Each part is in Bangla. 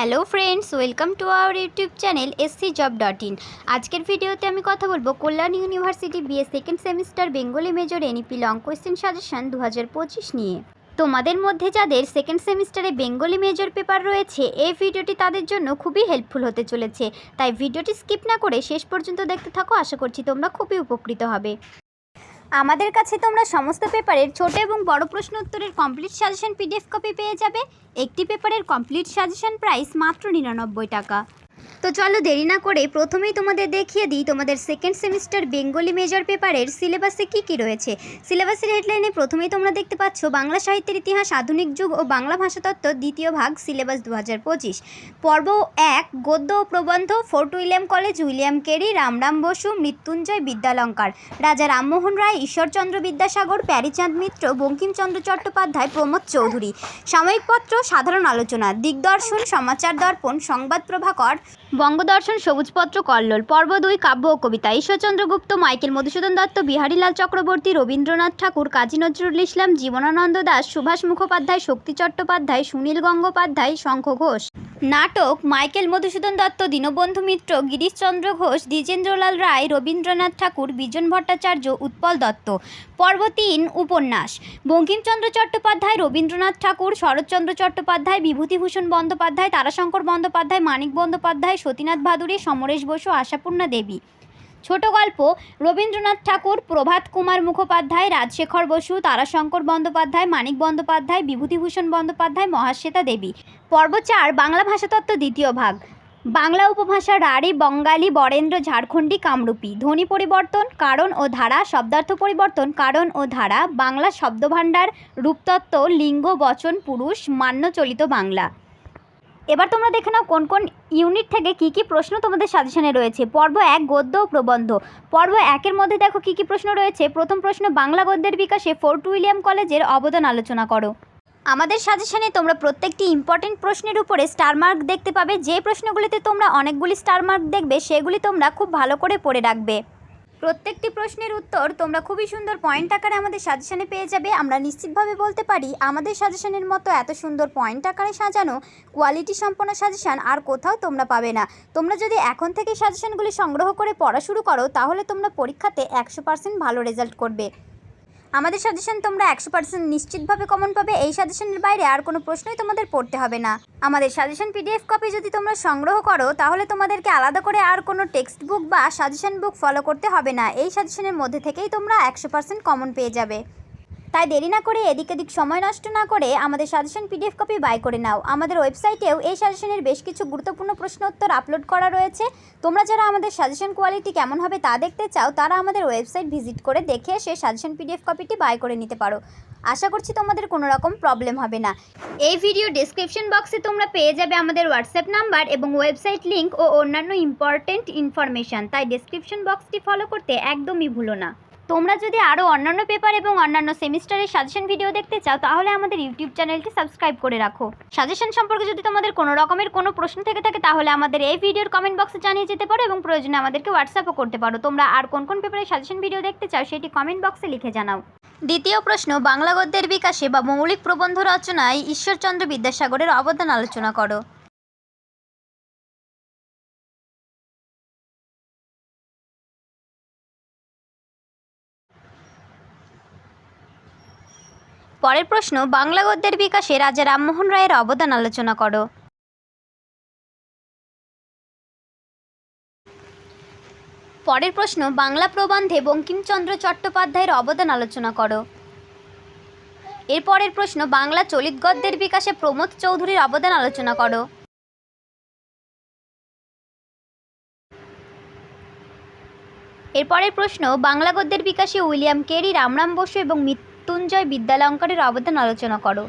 Hello friends, welcome to our YouTube channel SC job dot in. আজকের ভিডিওতে আমি কথা বলব Kalyan university BA second semester Bengali major NEP long question suggestion দু পঁচিশ নিয়ে। তোমাদের মধ্যে যাদের সেকেন্ড সেমিস্টারে বেঙ্গলি মেজর পেপার রয়েছে, এই ভিডিওটি তাদের জন্য খুবই হেল্পফুল হতে চলেছে। তাই ভিডিওটি স্কিপ না করে শেষ পর্যন্ত দেখতে থাকো, আশা করছি তোমরা খুবই উপকৃত হবে। আমাদের কাছে তোমরা সমস্ত পেপারের ছোট এবং বড় প্রশ্ন উত্তরের কমপ্লিট সাজেশন পিডিএফ কপি পেয়ে যাবে। একটি পেপারের কমপ্লিট সাজেশন প্রাইস মাত্র নিরানব্বই টাকা। তো চলো দেরি না করে প্রথমেই তোমাদের দেখিয়ে দিই তোমাদের সেকেন্ড সেমিস্টার বেঙ্গলি মেজর পেপারের সিলেবাসে কী কী রয়েছে। সিলেবাসের হেডলাইনে প্রথমেই তোমরা দেখতে পাচ্ছ বাংলা সাহিত্যের ইতিহাস, আধুনিক যুগ ও বাংলা ভাষাতত্ত্ব দ্বিতীয় ভাগ সিলেবাস দু হাজার পঁচিশ। পর্ব এক, গদ্য ও প্রবন্ধ, Fort William college, William Carey, Ramram Basu, Mrityunjay Vidyalankar. Raja Rammohan Roy, Ishwarchandra Vidyasagar, Pyarichand মিত্র, বঙ্কিমচন্দ্র চট্টোপাধ্যায়, প্রমোদ চৌধুরী। সাময়িক পত্র সাধারণ আলোচনা, দিগদর্শন, সমাচার দর্পণ, সংবাদ প্রভাকর বঙ্গদর্শন সবুজপত্র কল্লোল, পর্ব দুই, কাব্য ও কবিতা। ঈশ্বরচন্দ্র গুপ্ত, মাইকেল মধুসূদন দত্ত, বিহারীলাল চক্রবর্তী, রবীন্দ্রনাথ ঠাকুর, কাজী নজরুল ইসলাম, জীবনানন্দ দাস, সুভাষ মুখোপাধ্যায় শক্তি চট্টোপাধ্যায় সুনীল গঙ্গোপাধ্যায়, শঙ্খ ঘোষ। নাটক মাইকেল মধুসূদন দত্ত, দীনবন্ধু মিত্র, গিরিশচন্দ্র ঘোষ, দ্বিজেন্দ্রলাল রায়, রবীন্দ্রনাথ ঠাকুর, বিজন ভট্টাচার্য, উৎপল দত্ত। পর্ব তিন, উপন্যাস। বঙ্কিমচন্দ্র চট্টোপাধ্যায়, রবীন্দ্রনাথ ঠাকুর, শরৎচন্দ্র চট্টোপাধ্যায়, বিভূতিভূষণ বন্দ্যোপাধ্যায়, তারাশঙ্কর বন্দ্যোপাধ্যায়, মানিক বন্দ্যোপাধ্যায়, সতীনাথ ভাদুরী সমরেশ বসু, আশাপূর্ণা দেবী। ছোট গল্প, রবীন্দ্রনাথ ঠাকুর, প্রভাত কুমার মুখোপাধ্যায়, রাজশেখর বসু, তারাশঙ্কর বন্দ্যোপাধ্যায়, মানিক বন্দ্যোপাধ্যায়, বিভূতিভূষণ বন্দ্যোপাধ্যায়, মহাশ্বেতা দেবী। পর্ব চার, বাংলা ভাষাতত্ত্ব দ্বিতীয় ভাগ। বাংলা উপভাষা রাঢ়ী বঙ্গালী, বরেন্দ্র, ঝাড়খণ্ডী, কামরূপী। ধ্বনি পরিবর্তন, কারণ ও ধারা, শব্দার্থ পরিবর্তন, কারণ ও ধারা, বাংলা শব্দভাণ্ডার, রূপতত্ত্ব, লিঙ্গ, বচন, পুরুষ, মান্য, চলিত বাংলা। এবার তোমরা দেখে নাও কোন কোন ইউনিট থেকে কি কি প্রশ্ন তোমাদের সাজেশনে রয়েছে। পর্ব এক, গদ্য ও প্রবন্ধ। পর্ব একের মধ্যে দেখো কি কি প্রশ্ন রয়েছে। প্রথম প্রশ্ন, বাংলা গদ্যের বিকাশে ফোর্ট উইলিয়াম কলেজের অবদান আলোচনা করো। আমাদের সাজেশনে তোমরা প্রত্যেকটি ইম্পর্টেন্ট প্রশ্নের উপরে স্টার মার্ক দেখতে পাবে। যে প্রশ্নগুলিতে তোমরা অনেকগুলি স্টার মার্ক দেখবে, সেগুলি তোমরা খুব ভালো করে পড়ে রাখবে। প্রত্যেকটি প্রশ্নের উত্তর তোমরা খুবই সুন্দর পয়েন্ট আকারে আমাদের সাজেশানে পেয়ে যাবে। আমরা নিশ্চিতভাবে বলতে পারি, আমাদের সাজেশনের মতো এত সুন্দর পয়েন্ট আকারে সাজানো কোয়ালিটি সম্পন্ন সাজেশান আর কোথাও তোমরা পাবে না। তোমরা যদি এখন থেকে সাজেশানগুলি সংগ্রহ করে পড়া শুরু করো, তাহলে তোমরা পরীক্ষাতে একশো পার্সেন্ট ভালো রেজাল্ট করবে। আমাদের সাজেশন তোমরা একশো পার্সেন্ট নিশ্চিতভাবে কমন পাবে। এই সাজেশনের বাইরে আর কোনো প্রশ্নই তোমাদের পড়তে হবে না। আমাদের সাজেশন পিডিএফ কপি যদি তোমরা সংগ্রহ করো, তাহলে তোমাদেরকে আলাদা করে আর কোনো টেক্সট বুক বা সাজেশন বুক ফলো করতে হবে না। এই সাজেশনের মধ্যে থেকেই তোমরা একশো পার্সেন্ট কমন পেয়ে যাবে। তাই দেরি না করে এদিক এদিক সময় নষ্ট না করে আমাদের সাজেশন পিডিএফ কপি বাই করে নাও। আমাদের ওয়েবসাইটেও এই সাজেশনের বেশ কিছু গুরুত্বপূর্ণ প্রশ্ন উত্তর আপলোড করা রয়েছে। তোমরা যারা আমাদের সাজেশন কোয়ালিটি কেমন হবে তা দেখতে চাও, তারা আমাদের ওয়েবসাইট ভিজিট করে দেখে সে সাজেশন পিডিএফ কপিটি বাই করে নিতে পারো। আশা করছি তোমাদের কোনো রকম প্রবলেম হবে না। এই ভিডিও ডেসক্রিপশন বক্সে তোমরা পেয়ে যাবে আমাদের হোয়াটসঅ্যাপ নাম্বার এবং ওয়েবসাইট লিঙ্ক ও অন্যান্য ইম্পর্টেন্ট ইনফরমেশান তাই ডেসক্রিপশন বক্সটি ফলো করতে একদমই ভুলো না। তোমরা যদি আরও অন্যান্য পেপার এবং অন্যান্য সেমিস্টারের সাজেশন ভিডিও দেখতে চাও, তাহলে আমাদের ইউটিউব চ্যানেলটি সাবস্ক্রাইব করে রাখো। সাজেশন সম্পর্কে যদি তোমাদের কোনো রকমের কোনো প্রশ্ন থেকে থাকে, তাহলে আমাদের এই ভিডিওর কমেন্ট বক্সে জানিয়ে যেতে পারো এবং প্রয়োজনে আমাদেরকে হোয়াটসঅ্যাপও করতে পারো। তোমরা আর কোন কোন পেপারের সাজেশন ভিডিও দেখতে চাও, সেটি কমেন্ট বক্সে লিখে জানাও। দ্বিতীয় প্রশ্ন, বাংলা গদ্যের বিকাশে বা মৌলিক প্রবন্ধ রচনায় ঈশ্বরচন্দ্র বিদ্যাসাগরের অবদান আলোচনা করো। পরের প্রশ্ন, বাংলা গদ্যের বিকাশে রাজা রামমোহন রায়ের অবদান আলোচনা করো। পরের প্রশ্ন, বাংলা প্রবন্ধে বঙ্কিমচন্দ্র চট্টোপাধ্যায়ের অবদান আলোচনা করো। এর পরের প্রশ্ন, বাংলা চলিত গদ্যের বিকাশে প্রমোদ চৌধুরীর অবদান আলোচনা করো। এরপরের প্রশ্ন, বাংলা গদ্যের বিকাশে উইলিয়াম কেরি, রামরাম বসু এবং মৃত্যুঞ্জয় বিদ্যালঙ্কারের অবদান আলোচনা করো।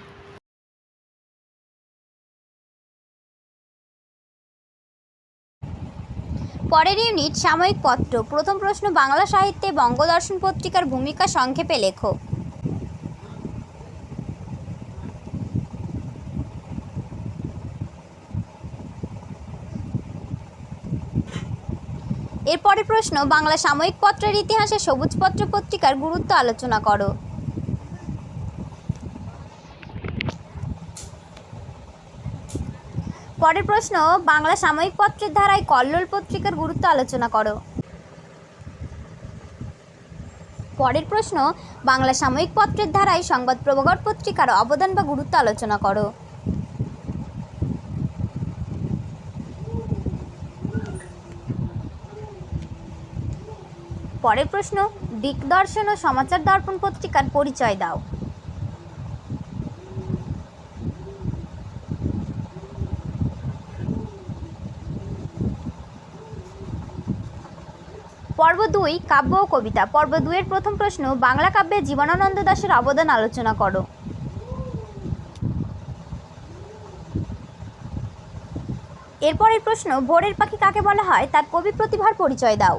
পরের ইউনিট সাময়িক পত্র। প্রথম প্রশ্ন, বাংলা সাহিত্যে বঙ্গদর্শন পত্রিকার ভূমিকা সংক্ষেপে লেখো। এরপরের প্রশ্ন, বাংলা সাময়িক পত্রের ইতিহাসে সবুজপত্র পত্রিকার গুরুত্ব আলোচনা করো। পরের প্রশ্ন, বাংলা সাময়িক পত্রের ধারায় কল্লোল পত্রিকার গুরুত্ব আলোচনা করো। পরের প্রশ্ন, বাংলা সাময়িক পত্রের ধারায় সংবাদ প্রভাকর পত্রিকার অবদান বা গুরুত্ব আলোচনা করো। পরের প্রশ্ন দিকদর্শন ও সমাচার দর্পণ পত্রিকার পরিচয় দাও। পর্ব দুই, কাব্য ও কবিতা। পর্ব দুইয়ের প্রথম প্রশ্ন, বাংলা কাব্যে জীবনানন্দ দাশের অবদান আলোচনা করো। এরপরের প্রশ্ন, ভোরের পাখি কাকে বলা হয়? তার কবি প্রতিভার পরিচয় দাও।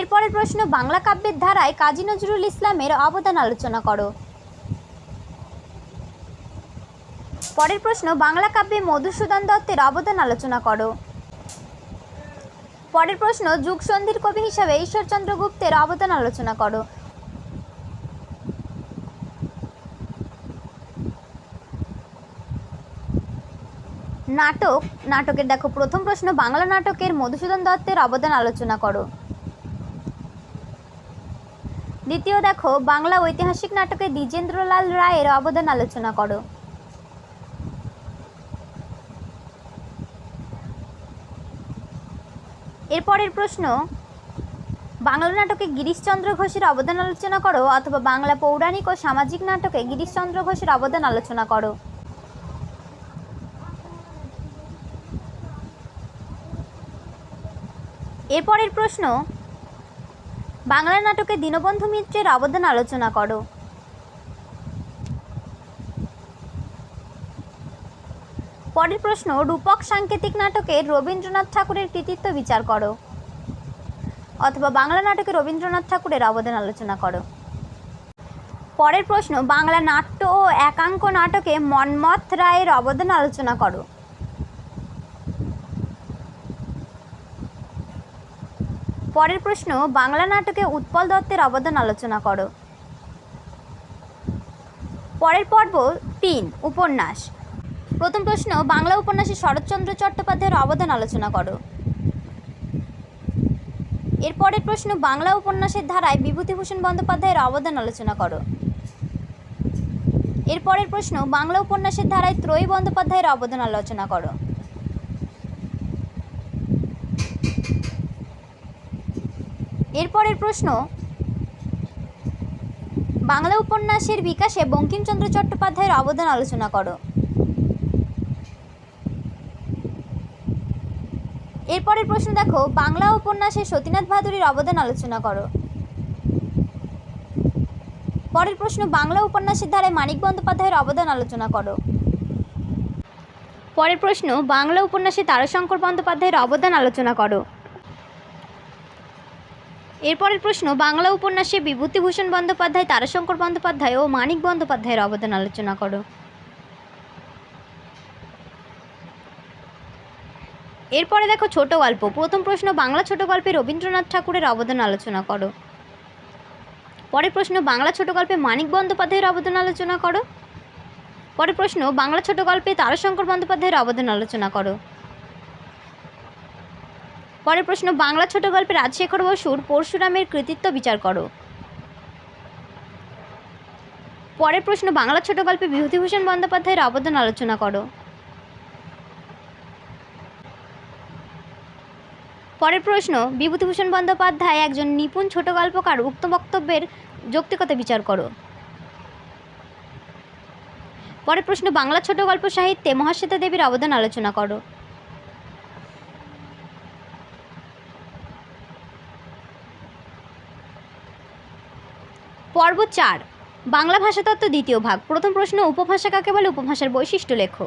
এরপরের প্রশ্ন, বাংলা কাব্যের ধারায় কাজী নজরুল ইসলামের অবদান আলোচনা করো। পরের প্রশ্ন, বাংলা কাব্যে মধুসূদন দত্তের অবদান আলোচনা করো। পরের প্রশ্ন, যুগসন্ধির কবি হিসাবে ঈশ্বরচন্দ্র গুপ্তের অবদান আলোচনা করো। নাটক, নাটকের দেখো, প্রথম প্রশ্ন, বাংলা নাটকের মধুসূদন দত্তের অবদান আলোচনা করো। দ্বিতীয় দেখো, বাংলা ঐতিহাসিক নাটকে দ্বিজেন্দ্রলাল রায়ের অবদান আলোচনা করো। এরপরের প্রশ্ন, বাংলা নাটকে গিরিশচন্দ্র ঘোষের অবদান আলোচনা করো অথবা বাংলা পৌরাণিক ও সামাজিক নাটকে গিরিশচন্দ্র ঘোষের অবদান আলোচনা করো। এরপরের প্রশ্ন, বাংলা নাটকে দীনবন্ধু মিত্রের অবদান আলোচনা করো। পরের প্রশ্ন, রূপক সাংকেতিক নাটকের রবীন্দ্রনাথ ঠাকুরের কৃতিত্ব বিচার করো। অথবা বাংলা নাটকে রবীন্দ্রনাথ ঠাকুরের অবদান আলোচনা করো। পরের প্রশ্ন, বাংলা নাট্য ও একাঙ্ক নাটকে মন্মথ রায়ের অবদান আলোচনা করো। পরের প্রশ্ন, বাংলা নাটকে উৎপল দত্তের অবদান আলোচনা করো। পরের পর্ব, তিন, উপন্যাস। প্রথম প্রশ্ন, বাংলা উপন্যাসে শরৎচন্দ্র চট্টোপাধ্যায়ের অবদান আলোচনা করো। এরপরের প্রশ্ন, বাংলা উপন্যাসের ধারায় বিভূতিভূষণ বন্দ্যোপাধ্যায়ের অবদান আলোচনা করো। এরপরের প্রশ্ন, বাংলা উপন্যাসের ধারায় ত্রয়ী বন্দ্যোপাধ্যায়ের অবদান আলোচনা করো। এরপরের প্রশ্ন, বাংলা উপন্যাসের বিকাশে বঙ্কিমচন্দ্র চট্টোপাধ্যায়ের অবদান আলোচনা করো। এরপরের প্রশ্ন দেখো, বাংলা উপন্যাসে সতীনাথ ভাদুরীর অবদান আলোচনা করো। পরের প্রশ্ন, বাংলা উপন্যাসের ধারায় মানিক বন্দ্যোপাধ্যায়ের অবদান আলোচনা করো। পরের প্রশ্ন, বাংলা উপন্যাসে তারাশঙ্কর বন্দ্যোপাধ্যায়ের অবদান আলোচনা করো। এরপরের প্রশ্ন, বাংলা উপন্যাসে বিভূতিভূষণ বন্দ্যোপাধ্যায়, তারাশঙ্কর বন্দ্যোপাধ্যায় ও মানিক বন্দ্যোপাধ্যায়ের অবদান আলোচনা করো। এরপরে দেখো ছোট গল্প। প্রথম প্রশ্ন, বাংলা ছোট গল্পে রবীন্দ্রনাথ ঠাকুরের অবদান আলোচনা করো। পরের প্রশ্ন, বাংলা ছোট গল্পে মানিক বন্দ্যোপাধ্যায়ের অবদান আলোচনা করো। পরের প্রশ্ন, বাংলা ছোট গল্পে তারাশঙ্কর বন্দ্যোপাধ্যায়ের অবদান আলোচনা করো। পরের প্রশ্ন, বাংলা ছোট গল্পে রাজশেখর বসুর পরশুরামের কৃতিত্ব বিচার করো। পরের প্রশ্ন, বাংলা ছোট গল্পে বিভূতিভূষণ বন্দ্যোপাধ্যায়ের অবদান আলোচনা করো। পরের প্রশ্ন, বিভূতিভূষণ বন্দ্যোপাধ্যায় একজন নিপুণ ছোট গল্পকার, উক্ত বক্তব্যের যৌক্তিকতা বিচার করো। পরের প্রশ্ন, বাংলা ছোট গল্প সাহিত্যে মহাশ্বেতা দেবীর অবদান আলোচনা করো। পর্ব চার, বাংলা ভাষাতত্ত্ব দ্বিতীয় ভাগ, প্রথম প্রশ্ন, উপভাষা কাকে বলে? উপভাষার বৈশিষ্ট্য লেখো।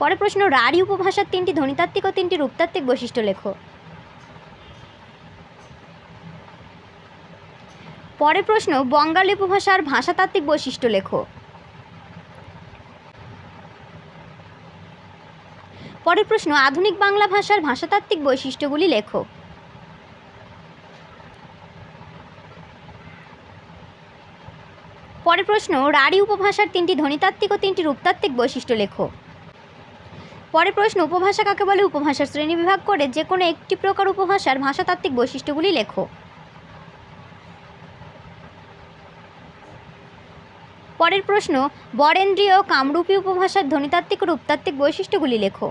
পরের প্রশ্ন, রাঢ়ী উপভাষার তিনটি ধ্বনিতাত্ত্বিক ও তিনটি রূপতাত্ত্বিক বৈশিষ্ট্য লেখো। পরের প্রশ্ন, বঙ্গালী উপভাষার ভাষাতাত্ত্বিক বৈশিষ্ট্য লেখো। পরের প্রশ্ন, আধুনিক বাংলা ভাষার ভাষাতাত্ত্বিক বৈশিষ্ট্যগুলি লেখো। পরের প্রশ্ন, রাঢ়ী উপভাষার তিনটি ধ্বনিতাত্ত্বিক ও তিনটি রূপতাত্ত্বিক বৈশিষ্ট্য লেখো। পরের প্রশ্ন, উপভাষা কাকে বলে? উপভাষার শ্রেণি বিভাগ করে যে কোনো একটি প্রকার উপভাষার ভাষাতাত্ত্বিক বৈশিষ্ট্যগুলি লেখো। পরের প্রশ্ন, বরেন্দ্রীয় কামরূপী উপভাষার ধ্বনিতাত্ত্বিক রূপতাত্ত্বিক বৈশিষ্ট্যগুলি লেখো।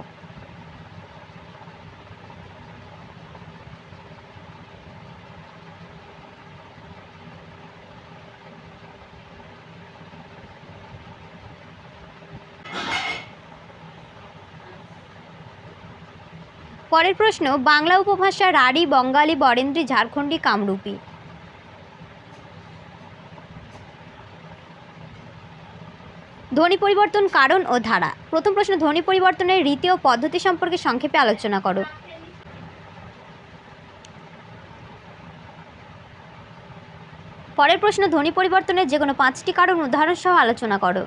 পরের প্রশ্ন, বাংলা উপভাষা রাঢ়ী বঙ্গালী, বরেন্দ্রী, ঝাড়খণ্ডী, কামরূপী। ধ্বনি পরিবর্তন কারণ ও ধারা। প্রথম প্রশ্ন, ধ্বনি পরিবর্তনের রীতি ও পদ্ধতি সম্পর্কে সংক্ষেপে আলোচনা করো। পরের প্রশ্ন, ধ্বনি পরিবর্তনের যে কোনো পাঁচটি কারণ উদাহরণ সহ আলোচনা করো।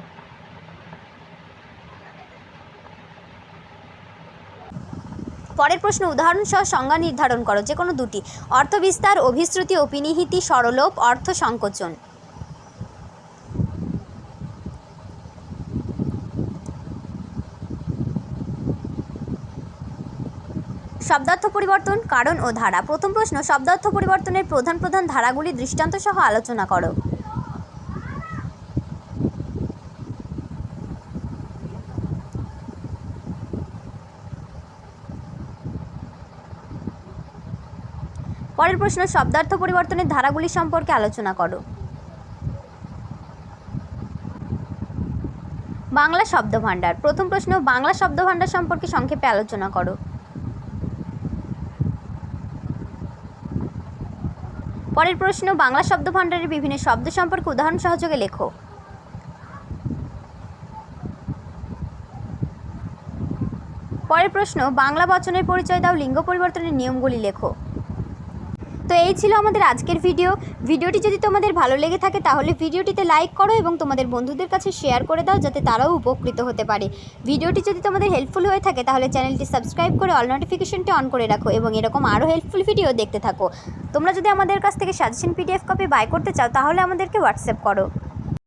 পরের প্রশ্ন, উদাহরণ সহ সংজ্ঞা নির্ধারণ করো, যে কোনো দুটি। অর্থ বিস্তার অভিশ্রুতি অপিনিহিতি সরলোপ, অর্থ সংকোচন। শব্দার্থ পরিবর্তন, কারণ ও ধারা। প্রথম প্রশ্ন, শব্দার্থ পরিবর্তনের প্রধান প্রধান ধারাগুলি দৃষ্টান্ত সহ আলোচনা করো। পরের প্রশ্ন, শব্দার্থ পরিবর্তনের ধারাগুলি সম্পর্কে আলোচনা করো। বাংলা শব্দভাণ্ডার। প্রথম প্রশ্ন, বাংলা শব্দভাণ্ডার সম্পর্কে সংক্ষেপে আলোচনা করো। পরের প্রশ্ন, বাংলা শব্দভাণ্ডারের বিভিন্ন শব্দ সম্পর্কে উদাহরণ সহযোগে লেখো। পরের প্রশ্ন, বাংলা বচনের পরিচয় দাও, লিঙ্গ পরিবর্তনের নিয়মগুলি লেখো। তো এই ছিল আমাদের আজকের ভিডিও। ভিডিওটি যদি তোমাদের ভালো লেগে থাকে, তাহলে ভিডিওটিতে লাইক করো এবং তোমাদের বন্ধুদের কাছে শেয়ার করে দাও, যাতে তারাও উপকৃত হতে পারে। ভিডিওটি যদি তোমাদের হেল্পফুল হয়ে থাকে, তাহলে চ্যানেলটি সাবস্ক্রাইব করে অল নোটিফিকেশনটি অন করে রাখো এবং এরকম আরও হেল্পফুল ভিডিও দেখতে থাকো। তোমরা যদি আমাদের কাছ থেকে সাজেশন পিডিএফ কপি বাই করতে চাও, তাহলে আমাদেরকে হোয়াটসঅ্যাপ করো।